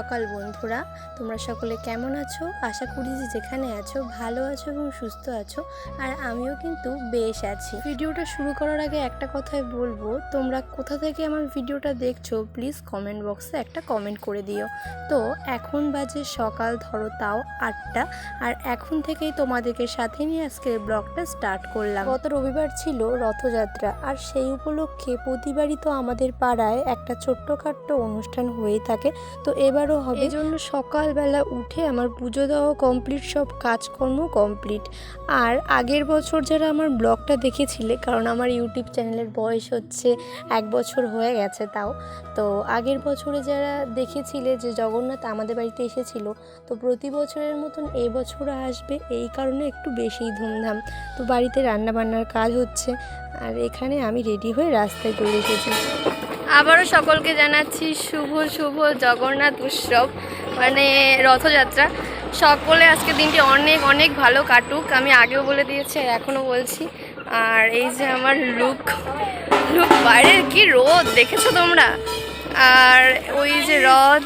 সকাল বন্ধুরা। তোমরা সকলে কেমন আছো? আশা করি যে যেখানে আছো ভালো আছো এবং সুস্থ আছো, আর আমিও কিন্তু বেশ আছি। ভিডিওটা শুরু করার আগে একটা কথাই বলব, তোমরা কোথা থেকে আমার ভিডিওটা দেখছ প্লিজ কমেন্ট বক্সে একটা কমেন্ট করে দিও। তো এখন বাজে সকাল, ধরো তাও আটটা, আর এখন থেকেই তোমাদেরকে সাথে নিয়ে আজকে ব্লগটা স্টার্ট করলাম। গত রবিবার ছিল রথযাত্রা, আর সেই উপলক্ষে প্রতিবারই তো আমাদের পাড়ায় একটা ছোট্টখাট্ট অনুষ্ঠান হয়েই থাকে, তো এবারও হবে। জন্য সকালবেলা উঠে আমার পুজো দেওয়া কমপ্লিট সব কাজকর্ম কমপ্লিট আর আগের বছর যারা আমার ব্লগটা দেখেছিলে, কারণ আমার ইউটিউব চ্যানেলের বয়স হচ্ছে এক বছর হয়ে গেছে তাও, তো আগের বছরে যারা দেখেছিলে যে জগন্নাথ আমাদের বাড়িতে এসেছিল, তো প্রতি বছরের মতন এই বছরও আসবে, এই কারণে একটু বেশিই ধুমধাম। তো বাড়িতে রান্না বান্নার কাজ হচ্ছে, আর এখানে আমি রেডি হয়ে রাস্তায় চলে এসেছি। আবারও সকলকে জানাচ্ছি শুভ শুভ জগন্নাথ উৎসব। মানে রথযাত্রা। সকলে আজকে দিনটি অনেক অনেক ভালো কাটুক। আমি আগেও বলে দিয়েছি, আর এখনও বলছি। আর এই যে আমার লুক লুক বাইরের কি রোদ, দেখেছ তোমরা? আর ওই যে রথ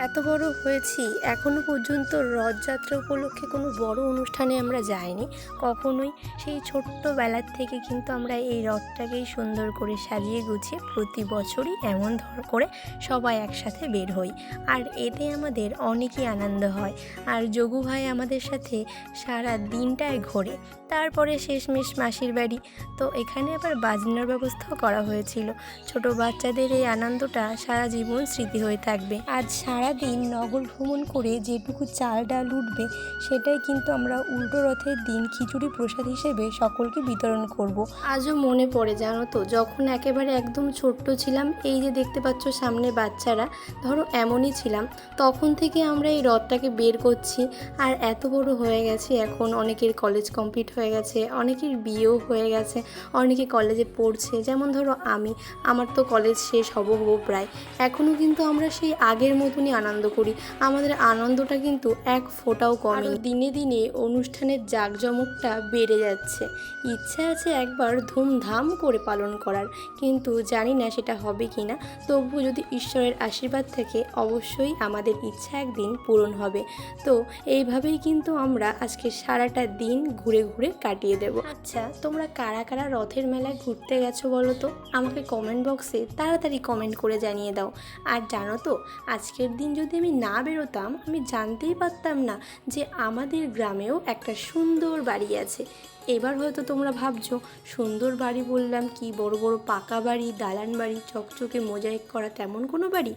এত বড় হয়েছি, এখনও পর্যন্ত রথযাত্রা উপলক্ষে কোনো বড় অনুষ্ঠানে আমরা যাইনি। কখনোই সেই ছোট্টবেলার থেকে কিন্তু আমরা এই রথটাকেই সুন্দর করে সাজিয়ে গুছিয়ে প্রতি বছরই এমন ধর করে সবাই একসাথে বের হই। আর এতে আমাদের অনেকই আনন্দ হয়। আর যোগু ভাই আমাদের সাথে সারা দিনটায় ঘোরে। তারপরে শেষমেশ মাসির বাড়ি। তো এখানে আবার বাজনার ব্যবস্থাও করা হয়েছিল। ছোট বাচ্চাদের এই আনন্দটা সারা জীবন স্মৃতি হয়ে থাকবে। আজ সারা দিন নগর ভ্রমণ করে যেটুকু চাল ডাল উঠবে সেটাই কিন্তু আমরা উল্টো রথের দিন খিচুড়ি প্রসাদ হিসেবে সকলকে বিতরণ করব। আজও মনে পড়ে জানো তো, যখন একেবারে একদম ছোট্ট ছিলাম, এই যে দেখতে পাচ্ছ সামনে বাচ্চারা, ধরো এমনই ছিলাম, তখন থেকে আমরা এই রথটাকে বের করছি, আর এত বড় হয়ে গেছে এখন, অনেকের কলেজ কমপ্লিট হয়ে গেছে, অনেকের বিয়েও হয়ে গেছে, অনেকে কলেজে পড়ছে, যেমন ধরো আমি, আমার তো কলেজ শেষ হব হব প্রায় এখনও কিন্তু আমরা সেই আগের মতনই আনন্দ করি। আমাদের আনন্দটা কিন্তু এক ফোঁটাও কমে দিনে দিনে অনুষ্ঠানের জাঁকজমকটা বেড়ে যাচ্ছে। ইচ্ছা আছে একবার ধুমধাম করে পালন করার, কিন্তু জানি না সেটা হবে কি না তবু যদি ঈশ্বরের আশীর্বাদ থেকে, অবশ্যই আমাদের ইচ্ছা একদিন পূরণ হবে। তো এইভাবেই কিন্তু আমরা আজকে সারাটা দিন ঘুরে ঘুরে কাটিয়ে দেব। আচ্ছা তোমরা কারা কারা রথের মেলায় ঘুরতে গেছো বলো তো? আমাকে কমেন্ট বক্সে তাড়াতাড়ি কমেন্ট করে জানিয়ে দাও। আর জানো তো, আজকের দিন যদি আমি না বেরোতাম, আমি জানতেই পারতাম না যে আমাদের গ্রামেও একটা সুন্দর বাড়ি আছে। এবার হয়তো তোমরা ভাবছ, সুন্দর বাড়ি বললাম কি, বড় বড় পাকা বাড়ি, দালান বাড়ি, চকচকে মোজাইক করা তেমন কোনো বাড়ি?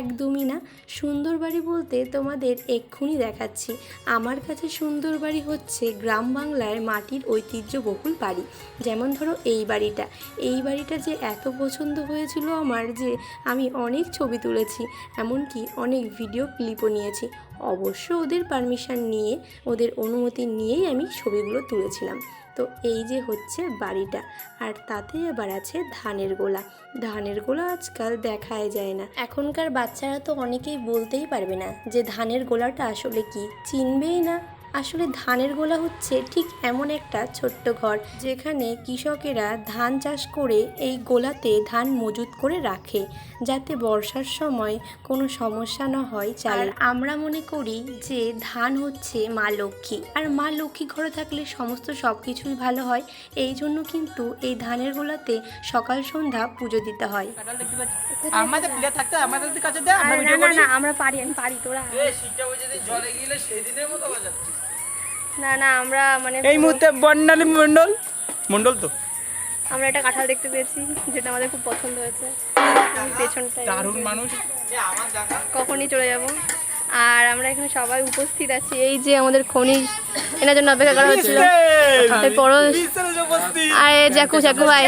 একদমই না। সুন্দর বাড়ি বলতে তোমাদের এক্ষুনি দেখাচ্ছি। আমার কাছে সুন্দর বাড়ি হচ্ছে গ্রাম বাংলার মাটির ঐতিহ্য বহুল বাড়ি। যেমন ধরো এই বাড়িটা। এই বাড়িটা যে এত পছন্দ হয়েছিল আমার যে আমি অনেক ছবি তুলেছি, এমনকি অনেক ভিডিও ক্লিপও নিয়েছি। অবশ্য ওদের পারমিশন নিয়ে, ওদের অনুমতি নিয়েই আমি ছবিগুলো তুলেছিলাম। তো এই যে হচ্ছে বাড়িটা। আর তাতে আবার আছে ধানের গোলা। ধানের গোলা আজকাল দেখাই যায় না। এখনকার বাচ্চারা তো অনেকেই বলতেই পারবে না যে ধানের গোলাটা আসলে কি? চিনবেই না। আসলে ধানের গোলা হচ্ছে ঠিক এমন একটা ছোট্ট ঘর যেখানে কৃষকেরা ধান চাষ করে এই গোলাতে ধান মজুত করে রাখে যাতে বর্ষার সময় কোনো সমস্যা না হয় চাল। আমরা মনে করি যে ধান হচ্ছে মা লক্ষ্মী আর মা লক্ষ্মী ঘরে থাকলে সমস্ত সব কিছুই ভালো হয় এই জন্য কিন্তু এই ধানের গোলাতে সকাল সন্ধ্যা পুজো দিতে হয়। আমাদের প্লেয়ার থাকতে আমাদের কাছে আমরা পারি আমি পারি তোরা সেই মতো বাজাচ্ছিস না না আমরা মানে এই মুহূর্তে বর্ণালী মন্ডল মন্ডল তো। আমরা একটা কাঁঠাল দেখতে পেয়েছি যেটা আমাদের খুব পছন্দ হয়েছে। পেছনটা দারুণ মানুষ। এ আমার দেখা কখনই চলে যাব। আর আমরা এখানে সবাই উপস্থিত আছি। এই যে আমাদের খনিজ এনার জন্য অপেক্ষা করা হচ্ছিল। পরশ আর এই জ্যাকু জ্যাকু ভাই।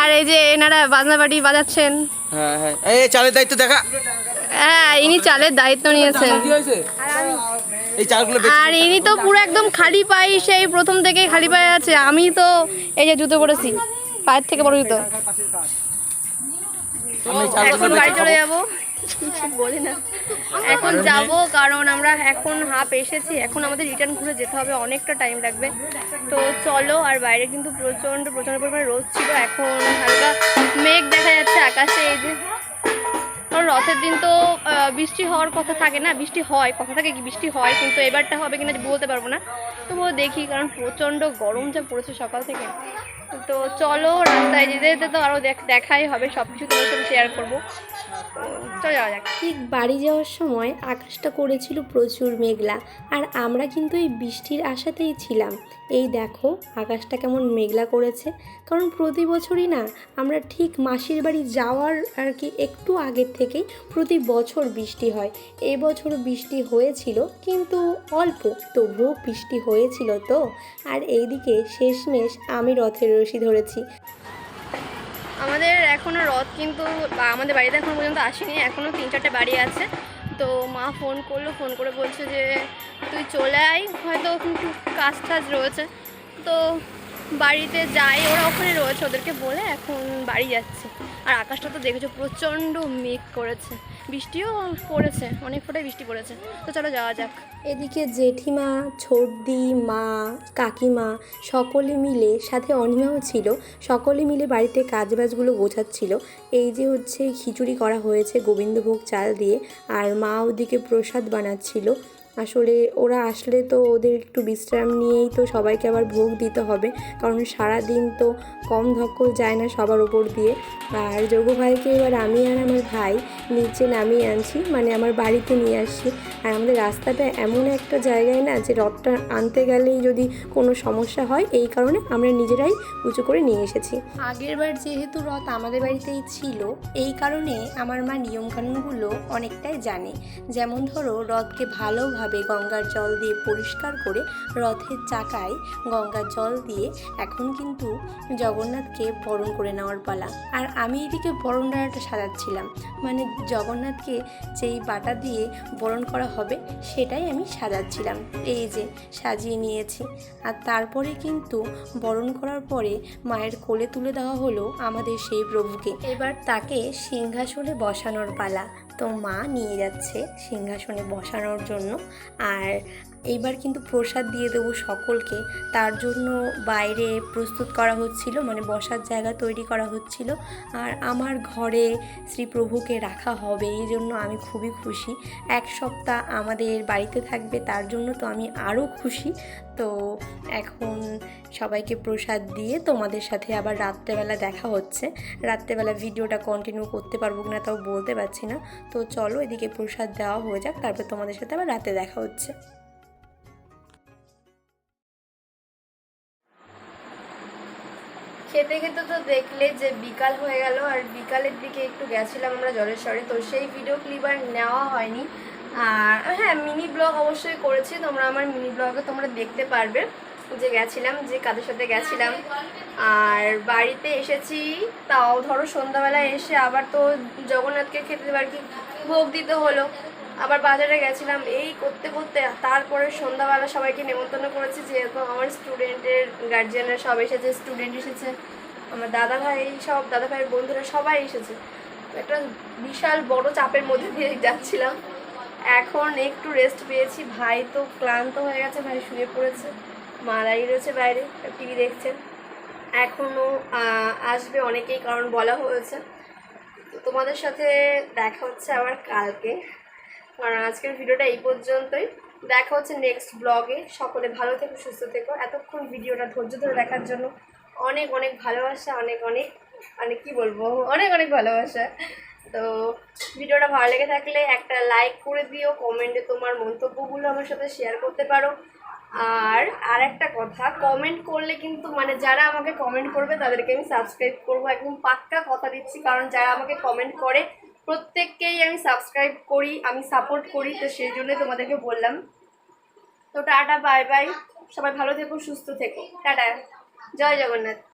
আর এই যে এনারা বাজনা বাটি বাজাচ্ছেন। হ্যাঁ হ্যাঁ। এই চালের দায়িত্ব দেখা। হ্যাঁ ইনি চালের দায়িত্ব নিয়েছেন। আর ইনি তো পুরো একদম খালি পায়ে সেই প্রথম থেকে খালি পায়ে আছে। আমি তো এই যে জুতো পরেছি পায়ের থেকে বড় জুতো। এখন বাড়ি চলে। যাব। বলি না। এখন যাব কারণ আমরা এখন হাফ এসেছি। এখন আমাদের রিটার্ন ঘুরে যেতে হবে অনেকটা টাইম লাগবে। তো চলো আর বাইরে কিন্তু প্রচণ্ড প্রচণ্ড পরিমাণে রোদ ছিল। এখন হালকা মেঘ দেখা যাচ্ছে আকাশে এই যে কারণ রথের দিন তো বৃষ্টি হওয়ার কথা থাকে না, বৃষ্টি হয়, কথা থাকে কি বৃষ্টি হয়, কিন্তু এবারটা হবে কিনা বলতে পারব না। তবুও দেখি, কারণ প্রচণ্ড গরম যা পড়েছে সকাল থেকে। তো চলো রাস্তায় যেতে যেতে তো আরও দেখাই হবে সব কিছু তোমার সাথে শেয়ার করব। ঠিক বাড়ি যাওয়ার সময় আকাশটা করেছিল প্রচুর মেঘলা, আর আমরা কিন্তু এই বৃষ্টির আশাতেই ছিলাম। এই দেখো, আকাশটা কেমন মেঘলা করেছে। কারণ প্রতি বছরই না, আমরা ঠিক মাসির বাড়ি যাওয়ার আর কি একটু আগের থেকেই প্রতি বছর বৃষ্টি হয়। এবছর বৃষ্টি হয়েছিল, কিন্তু অল্প, তবুও বৃষ্টি হয়েছিল তো। আর এইদিকে শেষমেশ আমি রথের রশি ধরেছি। আমাদের এখনও রথ কিন্তু আমাদের বাড়িতে এখন পর্যন্ত আসেনি এখনও তিন চারটে বাড়ি আছে। তো মা ফোন করল, ফোন করে বলছে যে, তুই চলে আয়, হয়তো কিন্তু কাজ টাজ রয়েছে। তো বাড়িতে যাই, ওরা ওখানে রয়েছে, ওদেরকে বলে এখন বাড়ি যাচ্ছে। আর আকাশটা তো দেখেছ, প্রচণ্ড মেঘ করেছে। বৃষ্টিও পড়েছে, অনেক ফোটাই বৃষ্টি পড়েছে। তো চলো যাওয়া যাক। এদিকে জেঠিমা, ছোটদি, মা, কাকিমা সকলে মিলে, সাথে অনিমাও ছিল, সকলে মিলে বাড়িতে কাজবাজগুলো গোছাচ্ছিল। এই যে হচ্ছে খিচুড়ি করা হয়েছে গোবিন্দভোগ চাল দিয়ে, আর মা ওদিকে প্রসাদ বানাচ্ছিল। আসলে ওরা আসলে তো ওদের একটু বিশ্রাম নিয়েই তো সবাইকে আবার ভোগ দিতে হবে। কারণ সারা দিন তো কম ধক্কর যায় না সবার ওপর দিয়ে। আর যোগু ভাইকে এবার আমি আর আমার ভাই নিচে নামিয়ে আনছি মানে আমার বাড়িতে নিয়ে আসছি। আর আমাদের রাস্তাটা এমন একটা জায়গায় না যে রথটা আনতে গেলেই যদি কোনো সমস্যা হয়, এই কারণে আমরা নিজেরাই উঁচু করে নিয়ে এসেছি। আগের বার যেহেতু রথ আমাদের বাড়িতেই ছিল, এই কারণে আমার মা নিয়মকানুনগুলো অনেকটাই জানে। যেমন ধরো, রথকে ভালোভাবে গঙ্গার জল দিয়ে পরিষ্কার করে রথের চাকায় গঙ্গার জল দিয়ে এখন কিন্তু জগন্নাথকে বরণ করে নেওয়ার পালা। আর আমি এদিকে বরণ ডালাটা সাজাচ্ছিলাম। মানে জগন্নাথকে যেই বাটা দিয়ে বরণ করা হবে সেটাই আমি সাজাচ্ছিলাম। এই যে সাজিয়ে নিয়েছি। আর তারপরে কিন্তু বরণ করার পরে মায়ের কোলে তুলে দেওয়া হলো আমাদের সেই প্রভুকে। এবার তাকে সিংহাসনে বসানোর পালা। তো মা নিয়ে যাচ্ছে সিংহাসনে বসানোর জন্য। আর এইবার কিন্তু প্রসাদ দিয়ে দেবো সকলকে। তার জন্য বাইরে প্রস্তুত করা হচ্ছিল মানে বসার জায়গা তৈরি করা হচ্ছিল। আর আমার ঘরে শ্রী প্রভুকে রাখা হবে, এই জন্য আমি খুবই খুশি। এক সপ্তাহ আমাদের বাড়িতে থাকবে, তার জন্য তো আমি আরও খুশি। তো এখন সবাইকে প্রসাদ দিয়ে তোমাদের সাথে আবার রাত্রেবেলা দেখা হচ্ছে। রাত্রেবেলা ভিডিওটা কন্টিনিউ করতে পারব কিনা তাও বলতে পারছি না। তো চলো এদিকে প্রসাদ দেওয়া হয়ে যাক, তারপর তোমাদের সাথে আবার রাতে দেখা হচ্ছে। খেতে খেতে তো দেখলে যে বিকাল হয়ে গেল আর বিকালের দিকে একটু গেছিলাম আমরা জলেশ্বরে, তো সেই ভিডিও ক্লিপ আর নেওয়া হয়নি। আর হ্যাঁ মিনি ব্লগ অবশ্যই করেছি, তোমরা আমার মিনি ব্লগে তোমরা দেখতে পারবে। যে গেছিলাম, যে কাদের সাথে গেছিলাম। আর বাড়িতে এসেছি, তাও ধরো সন্ধ্যাবেলায় এসে আবার তো জগন্নাথকে খেতে আর কি ভোগ দিতে হলো। আবার বাজারে গেছিলাম। এই করতে করতে তারপরে সন্ধ্যাবেলা সবাইকে নেমন্তন্ন করেছি, যেহেতু আমার স্টুডেন্টের গার্জিয়ানরা সব এসেছে স্টুডেন্ট এসেছে, আমার দাদা ভাই সব দাদা ভাইয়ের বন্ধুরা সবাই এসেছে। একটা বিশাল বড় চাপের মধ্যে দিয়ে যাচ্ছিলাম। এখন একটু রেস্ট পেয়েছি। ভাই তো ক্লান্ত হয়ে গেছে, ভাই শুয়ে পড়েছে মা দাঁড়িয়ে রয়েছে বাইরে, টিভি দেখছেন। এখনও আসবে অনেকেই, কারণ বলা হয়েছে। তো তোমাদের সাথে দেখা হচ্ছে আবার কালকে। কারণ আজকের ভিডিওটা এই পর্যন্তই। দেখা হচ্ছে নেক্সট ব্লগে সকলে ভালো থেকো, সুস্থ থেকো। এতক্ষণ ভিডিওটা ধৈর্য ধরে দেখার জন্য অনেক অনেক ভালোবাসা, অনেক অনেক মানে কি বলব? অনেক অনেক ভালোবাসা। তো ভিডিওটা ভালো লেগে থাকলে একটা লাইক করে দিও কমেন্টে তোমার মন্তব্যগুলো আমার সাথে শেয়ার করতে পারো। আর আর একটা কথা কমেন্ট করলে কিন্তু মানে যারা আমাকে কমেন্ট করবে তাদেরকে আমি সাবস্ক্রাইব করব। একদম পাক্কা কথা দিচ্ছি, কারণ যারা আমাকে কমেন্ট করে প্রত্যেককেই আমি সাবস্ক্রাইব করি, আমি সাপোর্ট করি, তো সেই জন্যই তোমাদেরকে বললাম। তো টাটা বাই বাই সবাই ভালো থেকো, সুস্থ থেকো। টাটা। জয় জগন্নাথ।